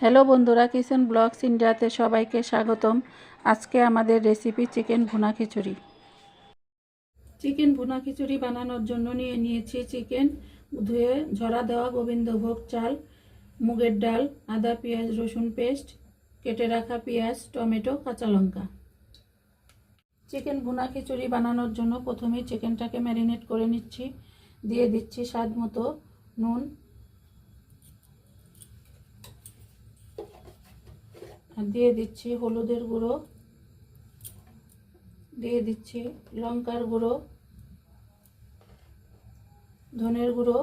Hello বন্ধুরা, kitchen blogs ইন্ডিয়াতে সবাইকে স্বাগতম। আজকে আমাদের রেসিপি চিকেন ভুনা খিচুড়ি। চিকেন ভুনা খিচুড়ি বানানোর জন্য নিয়ে নিয়েছি চিকেন, ধুয়ে ঝরা দেওয়া গোবিন্দভোগ চাল, মুগের ডাল, আদা, পেঁয়াজ, রসুন পেস্ট, কেটে রাখা পেঁয়াজ, টমেটো, কাঁচা লঙ্কা। চিকেন ভুনা খিচুড়ি বানানোর জন্য প্রথমেই চিকেনটাকে ম্যারিনেট করে নিচ্ছি। দিয়ে দিচ্ছি স্বাদ মতো নুন দিয়ে দিচ্ছি হলুদের গুঁড়ো, দিয়ে দিচ্ছি লঙ্কার গুঁড়ো, ধনের গুঁড়ো,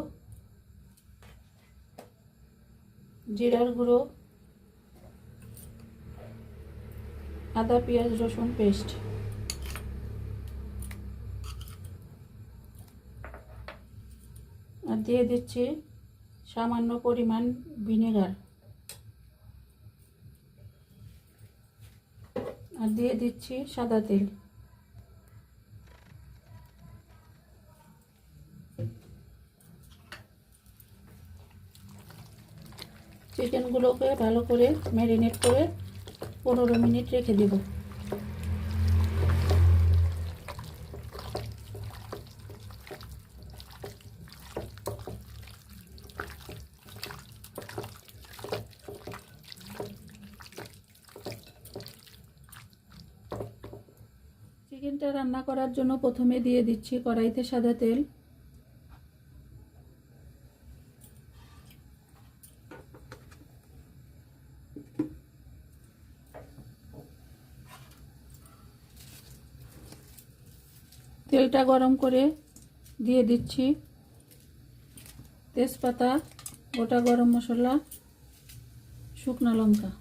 জিরার গুঁড়ো, আদা, পেঁয়াজ, রসুন পেস্ট। আর দিয়ে দিচ্ছি সামান্য পরিমাণ ভিনেগার। আর দিয়ে দিচ্ছি সাদা তেল। চিকেনগুলোকে ভালো করে ম্যারিনেট করে পনেরো মিনিট রেখে দেব। চিকেনটা রান্না করার জন্য প্রথমে দিয়ে দিচ্ছি কড়াইতে সাদা তেল। তেলটা গরম করে দিয়ে দিচ্ছি। তেজপাতা, গোটা গরম মশলা, শুকনো লঙ্কা।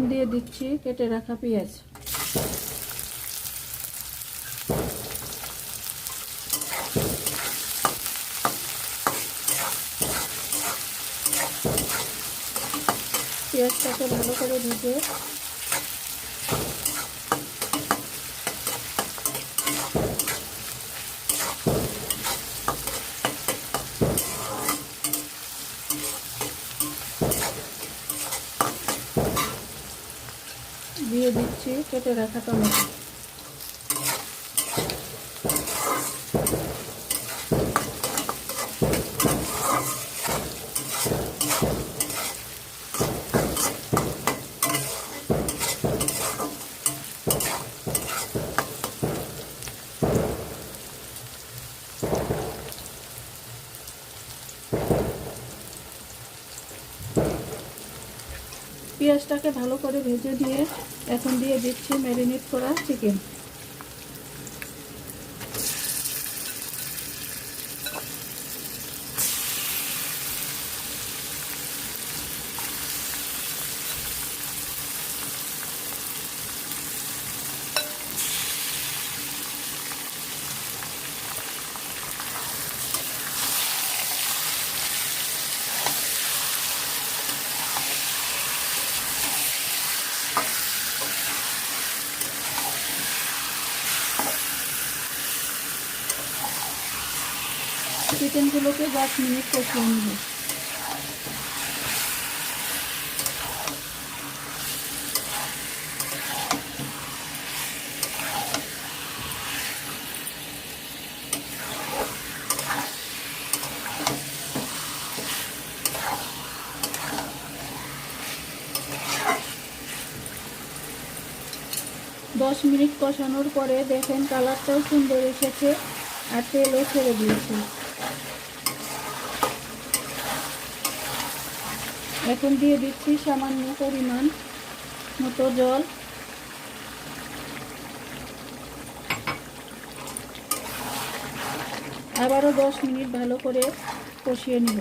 এখন দিয়ে দিচ্ছি কেটে রাখা পেঁয়াজ। পেঁয়াজটাকে ভালো করে ভেজে দিয়ে দিচ্ছি কেটে রাখা টমেটো। পেঁয়াজটাকে ভালো করে ভেজে দিয়ে এখন দিয়ে দিচ্ছি ম্যারিনেট করা চিকেন চিকেনগুলোকে দশ মিনিট কষিয়ে নেব। দশ মিনিট কষানোর পরে দেখেন কালারটাও সুন্দর এসেছে আর তেলও ছেড়ে দিয়েছে। এখন দিয়ে দিচ্ছি সামান্য পরিমাণ মতো জল। আবারও দশ মিনিট ভালো করে কষিয়ে নেব।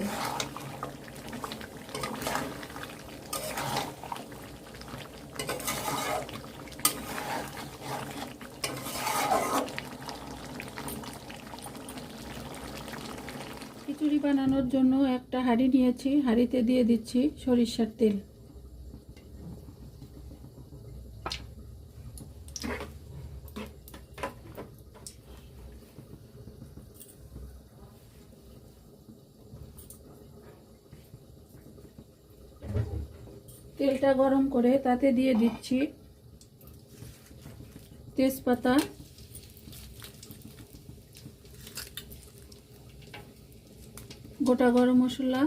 বানানোর জন্য একটা হাড়ি নিয়েছি, হাড়িতে দিয়ে দিচ্ছি সরিষার তেল। তেলটা গরম করে তাতে দিয়ে দিচ্ছি তেজপাতা। গোটা গরম মশলা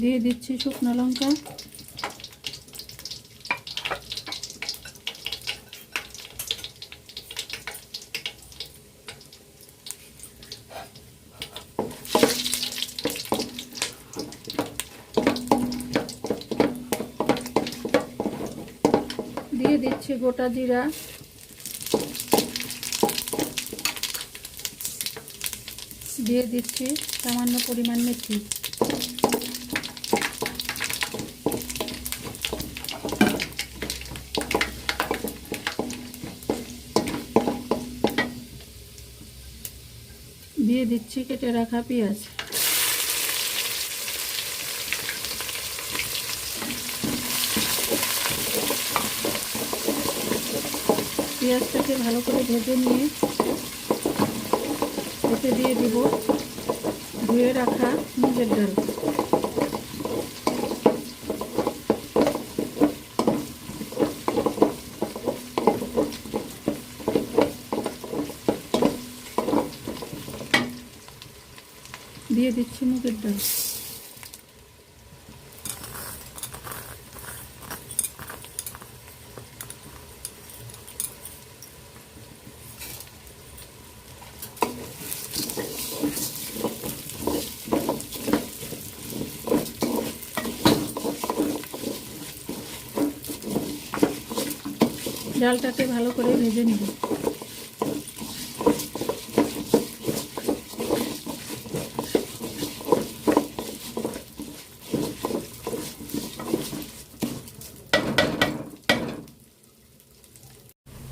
দিয়ে দিচ্ছি শুকনো লঙ্কা। দিয়ে দিচ্ছি গোটা জিরা। দিয়ে দিচ্ছি সামান্য পরিমাণ মেথি। দিয়ে দিচ্ছি কেটে রাখা পেঁয়াজ। পেঁয়াজটাকে ভালো করে ভেজে নিয়ে এতে দিয়ে দিব ধুয়ে রাখা মুগের ডাল। দিয়ে দিচ্ছি মুগের ডাল। ডালটাকে ভালো করে ভেজে নিব।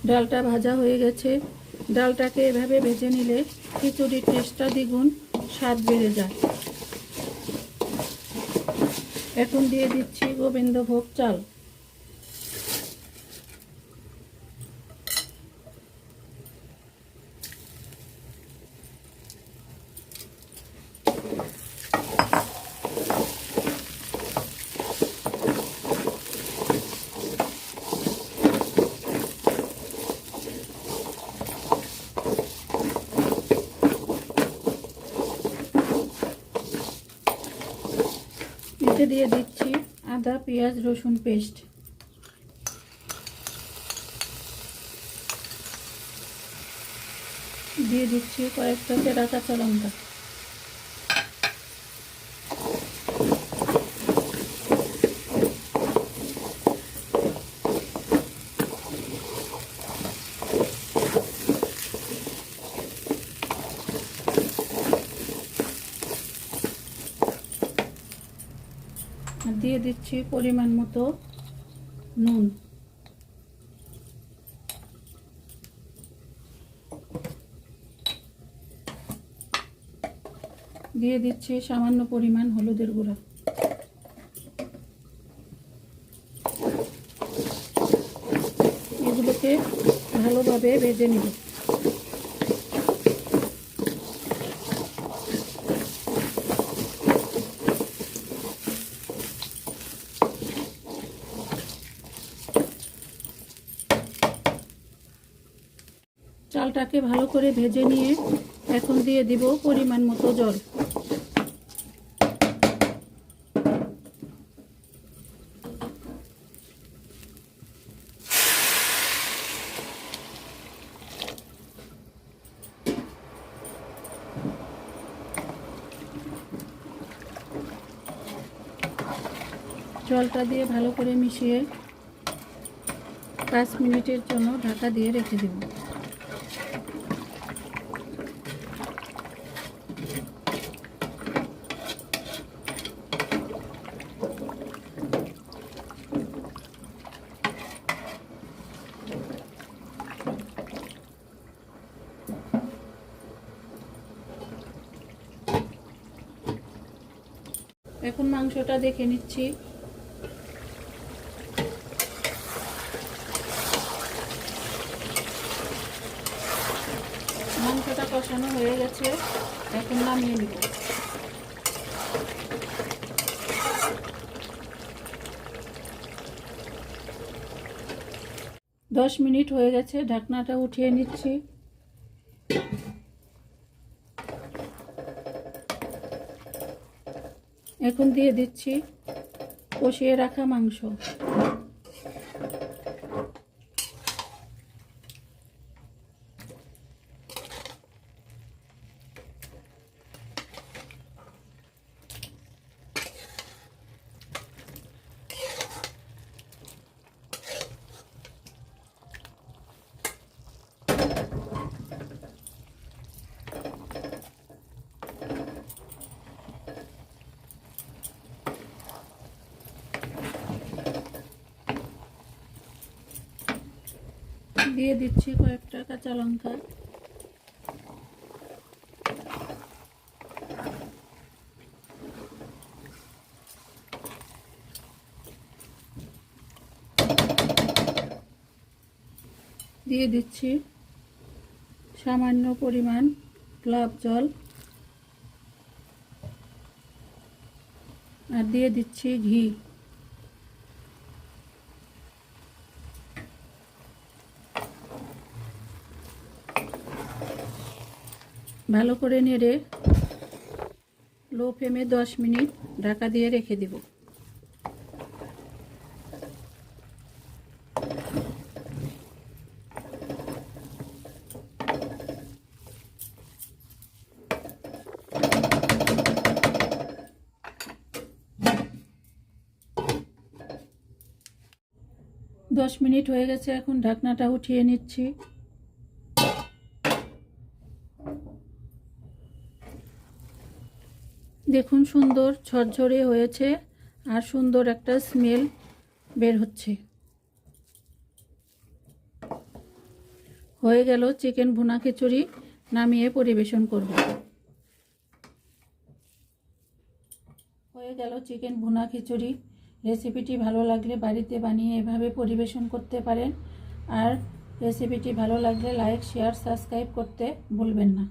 ডালটা ভাজা হয়ে গেছে। ডালটাকে এভাবে ভেজে নিলে খিচুড়ির টেস্টটা দ্বিগুণ, স্বাদ বেড়ে যায়। এখন দিয়ে দিচ্ছি গোবিন্দভোগ চাল। দিয়ে দিচ্ছি আদা পেঁয়াজ রসুন পেস্ট দিয়ে দিচ্ছি কয়েকটা চেরা কাঁচা লঙ্কা আর দিয়ে দিচ্ছি পরিমাণ মতো নুন। দিয়ে দিচ্ছি সামান্য পরিমাণ হলুদের গুঁড়া। এগুলোকে ভালোভাবে ভেজে নিব। চালটাকে ভালো করে ভেজে নিয়ে এখন দিয়ে দিব পরিমাণ মতো জল। জলটা দিয়ে ভালো করে মিশিয়ে পাঁচ মিনিটের জন্য ঢাকা দিয়ে রেখে দেব। এখন মাংসটা দেখে নিচ্ছি। মাংসটা কষানো হয়ে গেছে, এখন নামিয়ে নিব। দশ মিনিট হয়ে গেছে, ঢাকনাটা উঠিয়ে নিচ্ছি। এখন দিয়ে দিচ্ছি কষিয়ে রাখা মাংস। দিয়ে দিচ্ছি কয়েকটা কাঁচা লঙ্কা। দিয়ে দিচ্ছি সামান্য পরিমাণ গোলাপ জল। আর দিয়ে দিচ্ছি ঘি। ভালো করে নেড়ে লো ফ্লেমে দশ মিনিট ঢাকা দিয়ে রেখে দেব। দশ মিনিট হয়ে গেছে, এখন ঢাকনাটা উঠিয়ে নিচ্ছি। দেখুন সুন্দর ঝরঝরে হয়েছে আর সুন্দর একটা স্মেল বের হচ্ছে। হয়ে গেল চিকেন ভুনা খিচুড়ি, নামিয়ে পরিবেশন করব। হয়ে গেল চিকেন ভুনা খিচুড়ি। রেসিপিটি ভালো লাগলে বাড়িতে বানিয়ে এভাবে পরিবেশন করতে পারেন। আর রেসিপিটি ভালো লাগলে লাইক, শেয়ার, সাবস্ক্রাইব করতে ভুলবেন না।